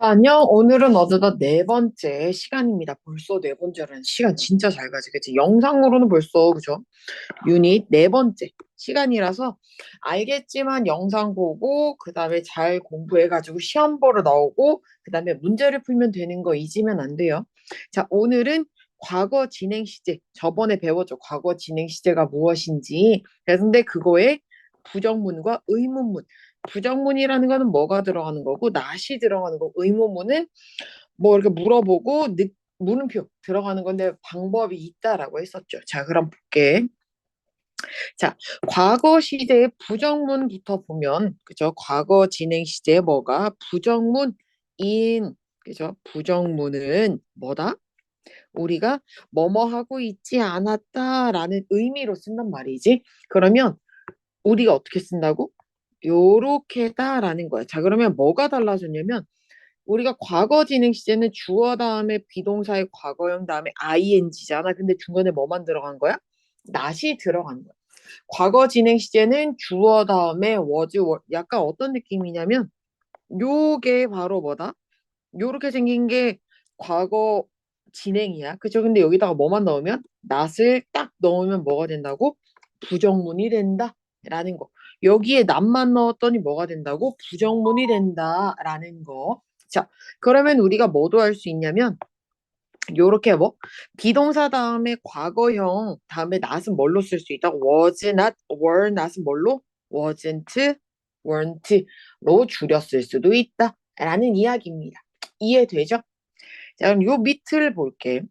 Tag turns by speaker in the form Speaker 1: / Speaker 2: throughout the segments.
Speaker 1: 자, 안녕. 오늘은 어느덧 네 번째 시간입니다. 벌써 네 번째라는 시간 진짜 잘 가지, 그치? 영상으로는 벌써, 그죠? 유닛 네 번째 시간이라서 알겠지만 영상 보고, 그 다음에 잘 공부해가지고 시험 보러 나오고, 그 다음에 문제를 풀면 되는 거 잊으면 안 돼요. 자, 오늘은 과거 진행 시제. 저번에 배웠죠. 과거 진행 시제가 무엇인지. 근데 그거에 부정문과 의문문. 부정문이라는 거는 뭐가 들어가는 거고 not이 들어가는 거고 의문문은 뭐 이렇게 물어보고 느, 물음표 들어가는 건데 방법이 있다라고 했었죠. 자, 그럼 볼게. 자, 과거 시제의 부정문부터 보면 그죠? 과거 진행 시제에 뭐가 부정문 인 그죠? 부정문은 뭐다? 우리가 뭐뭐 하고 있지 않았다라는 의미로 쓴단 말이지. 그러면 우리가 어떻게 쓴다고? 요렇게다라는 거야. 자, 그러면 뭐가 달라졌냐면 우리가 과거 진행 시제는 주어 다음에 비동사의 과거형 다음에 ing잖아. 근데 중간에 뭐만 들어간 거야? not이 들어간 거야. 과거 진행 시제는 주어 다음에 was. 약간 어떤 느낌이냐면 요게 바로 뭐다? 요렇게 생긴 게 과거 진행이야. 그죠? 근데 여기다가 뭐만 넣으면 not을 딱 넣으면 뭐가 된다고? 부정문이 된다. 라는 거. 여기에 남만 넣었더니 뭐가 된다고? 부정문이 된다 라는 거. 자, 그러면 우리가 뭐도 할 수 있냐면 요렇게 뭐 비동사 다음에 과거형 다음에 not은 뭘로 쓸 수 있다? was not, were not은 뭘로? wasn't, weren't로 줄였을 수도 있다 라는 이야기입니다. 이해되죠? 자, 그럼 요 밑을 볼게.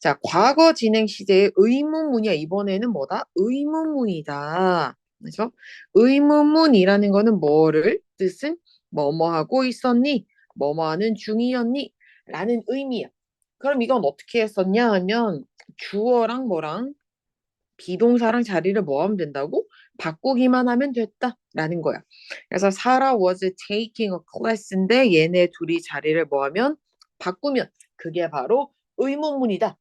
Speaker 1: 자, 과거 진행 시제의 의문문이야. 이번에는 뭐다? 의문문이다. 그래서 의문문이라는 거는 뭐를 뜻은 뭐뭐 하고 있었니? 뭐뭐 하는 중이었니? 라는 의미야. 그럼 이건 어떻게 했었냐 하면 주어랑 뭐랑 비동사랑 자리를 뭐 하면 된다고? 바꾸기만 하면 됐다라는 거야. 그래서 사라 was taking a class인데 얘네 둘이 자리를 뭐 하면 바꾸면 그게 바로 의문문이다.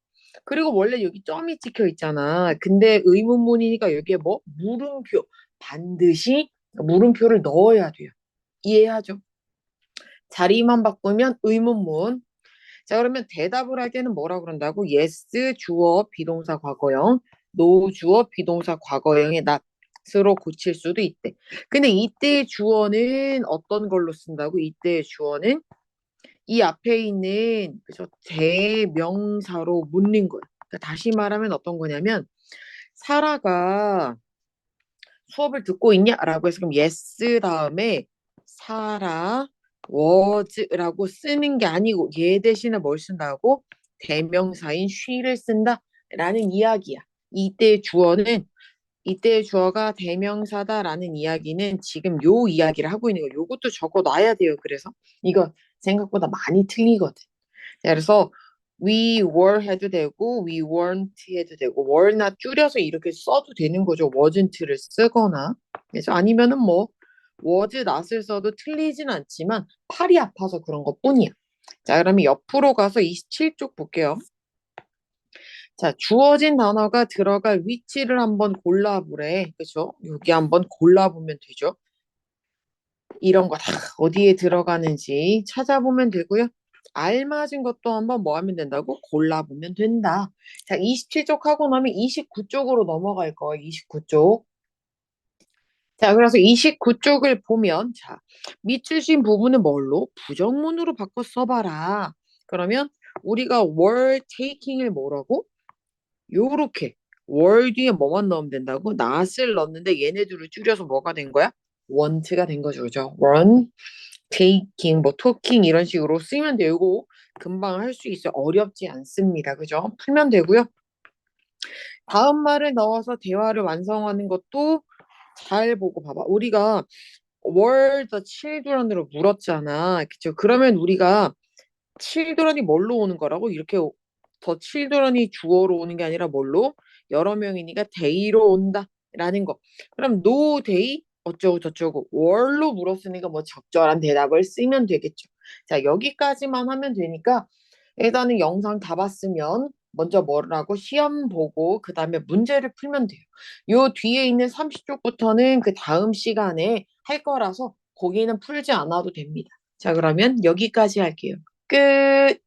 Speaker 1: 그리고 원래 여기 점이 찍혀 있잖아. 근데 의문문이니까 여기에 뭐 물음표 반드시 물음표를 넣어야 돼요. 이해하죠? 자리만 바꾸면 의문문. 자 그러면 대답을 할 때는 뭐라 그런다고? yes 주어 비동사 과거형, no 주어 비동사 과거형의 not으로 고칠 수도 있대. 근데 이때의 주어는 어떤 걸로 쓴다고? 이때의 주어는 이 앞에 있는 그죠 대명사로 묻는 거야. 그러니까 다시 말하면 어떤 거냐면 사라가 수업을 듣고 있냐라고 해서 그럼 yes 다음에 사라 was라고 쓰는 게 아니고 얘 대신에 뭘 쓴다고 대명사인 she를 쓴다라는 이야기야. 이때 주어는 이때 주어가 대명사다라는 이야기는 지금 요 이야기를 하고 있는 거. 요것도 적어놔야 돼요. 그래서 이거 생각보다 많이 틀리거든. 그래서 we were 해도 되고 we weren't 해도 되고 were나 줄여서 이렇게 써도 되는 거죠. wasn't를 쓰거나. 그래서 아니면은 뭐 was not을 써도 틀리진 않지만 팔이 아파서 그런 것 뿐이야. 자, 그러면 옆으로 가서 27쪽 볼게요. 자, 주어진 단어가 들어갈 위치를 한번 골라보래. 그죠? 여기 한번 골라보면 되죠. 이런 거 다 어디에 들어가는지 찾아보면 되고요. 알맞은 것도 한번 뭐 하면 된다고? 골라보면 된다. 자, 27쪽 하고 나면 29쪽으로 넘어갈 거예요. 29쪽. 자, 그래서 29쪽을 보면, 자, 밑줄신 부분은 뭘로? 부정문으로 바꿔 써봐라. 그러면 우리가 were taking을 뭐라고? 요렇게 were 뒤에 뭐만 넣으면 된다고? not을 넣는데 얘네 들을 줄여서 뭐가 된 거야? Want가 된 거죠. 그죠? want, taking, 뭐 talking 이런 식으로 쓰면 되고 금방 할 수 있어요. 어렵지 않습니다. 그죠? 풀면 되고요. 다음 말을 넣어서 대화를 완성하는 것도 잘 보고 봐봐. 우리가 were the children으로 물었잖아. 그죠? 그러면 우리가 children이 뭘로 오는 거라고? 이렇게 더 children이 주어로 오는 게 아니라 뭘로? 여러 명이니까 day로 온다라는 거. 그럼 no day 어쩌고 저쩌고 were로 물었으니까 뭐 적절한 대답을 쓰면 되겠죠. 자 여기까지만 하면 되니까 일단은 영상 다 봤으면 먼저 뭐라고 시험 보고 그 다음에 문제를 풀면 돼요. 요 뒤에 있는 30쪽부터는 그 다음 시간에 할 거라서 거기는 풀지 않아도 됩니다. 자, 그러면 여기까지 할게요. 끝!